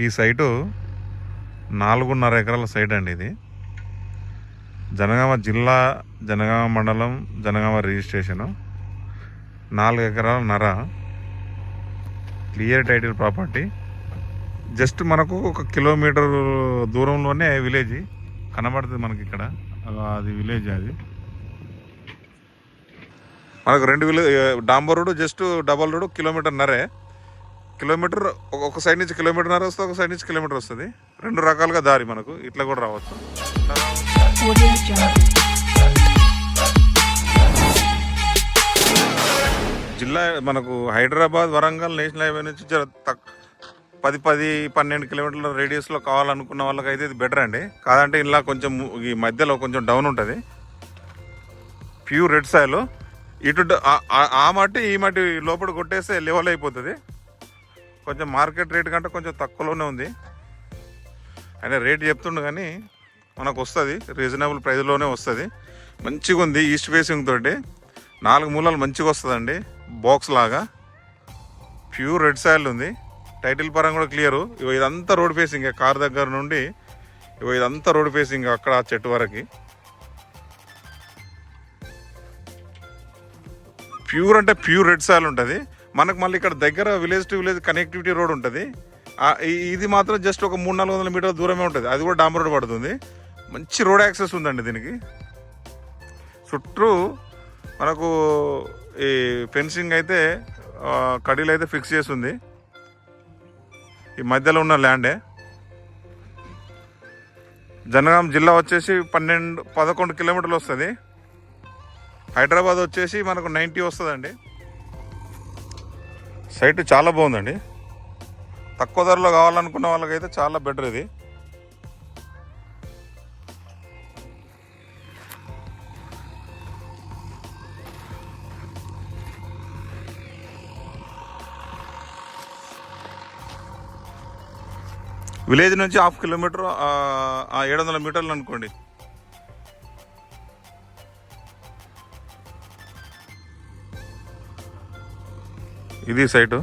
ఈ సైటు నాలుగున్నర ఎకరాల సైట్ అండి ఇది. జనగామ జిల్లా జనగామ మండలం జనగామ రిజిస్ట్రేషను. నాలుగు ఎకరాల నర. Clear title property. జస్ట్ మనకు ఒక కిలోమీటర్ దూరంలోనే విలేజ్. కనబడుతుంది మనకి ఇక్కడ. అది విలేజ్ అది. మనకు రెండు విలే డాంబర్ road just double road kilometre నరే. Kilometre ఒక- సైడ్ నుంచి కిలోమీటర్నర వస్తుంది ఒక సైడ్ నుంచి కిలోమీటర్ వస్తుంది. రెండు రకాలుగా దారి మనకు ఇట్లా కూడా రావచ్చు. జిల్లా మనకు హైదరాబాద్ వరంగల్ నేషనల్ హైవే నుంచి జర తక్ పది పది పన్నెండు కిలోమీటర్ల రేడియస్లో కావాలనుకున్న వాళ్ళకైతే ఇది బెటర్ అండి. కాదంటే ఇలా కొంచెం ఈ మధ్యలో కొంచెం డౌన్ ఉంటుంది. Pure red soil. ఇటు ఆ మట్టి ఈ మట్టి లోపల కొట్టేస్తే లెవెల్ అయిపోతుంది. కొంచెం మార్కెట్ రేట్ కంటే కొంచెం తక్కువలోనే ఉంది. ఆయన రేట్ చెప్తుండు కానీ మనకు వస్తుంది రీజనబుల్ ప్రైస్లోనే వస్తుంది. మంచిగా ఉంది ఈస్ట్ ఫేసింగ్ తోటి. నాలుగు మూలలు మంచిగా వస్తుందండి. బాక్స్ లాగా. ప్యూర్ రెడ్ సాయిల్ ఉంది. టైటిల్ పరంగా కూడా క్లియరు. ఇగో ఇదంతా రోడ్ ఫేసింగ్ కార్ దగ్గర నుండి ఇగో ఇదంతా రోడ్ ఫేసింగ్ అక్కడ ఆ చెట్టు వరకు. ప్యూర్ అంటే ప్యూర్ రెడ్ సాయిల్ ఉంటుంది. మనకు మళ్ళీ ఇక్కడ దగ్గర village to village connectivity road ఉంటుంది. ఇది మాత్రం జస్ట్ ఒక మూడు నాలుగు వందల మీటర్ల దూరమే ఉంటుంది. అది కూడా డాంబర్ రోడ్ పడుతుంది. మంచి రోడ్ యాక్సెస్ ఉందండి దీనికి. చుట్టూ మనకు ఈ ఫెన్సింగ్ అయితే కడీలు అయితే ఫిక్స్ చేస్తుంది. ఈ మధ్యలో ఉన్న ల్యాండే జనగాం జిల్లా వచ్చేసి పన్నెండు పదకొండు కిలోమీటర్లు వస్తుంది. హైదరాబాద్ వచ్చేసి మనకు నైంటీ వస్తుందండి. సైట్ చాలా బాగుందండి. తక్కువ ధరలో కావాలనుకున్న వాళ్ళకైతే చాలా బెటర్ ఇది. విలేజ్ నుంచి హాఫ్ కిలోమీటర్ ఏడు వందల మీటర్లు అనుకోండి. ఇది సైటు.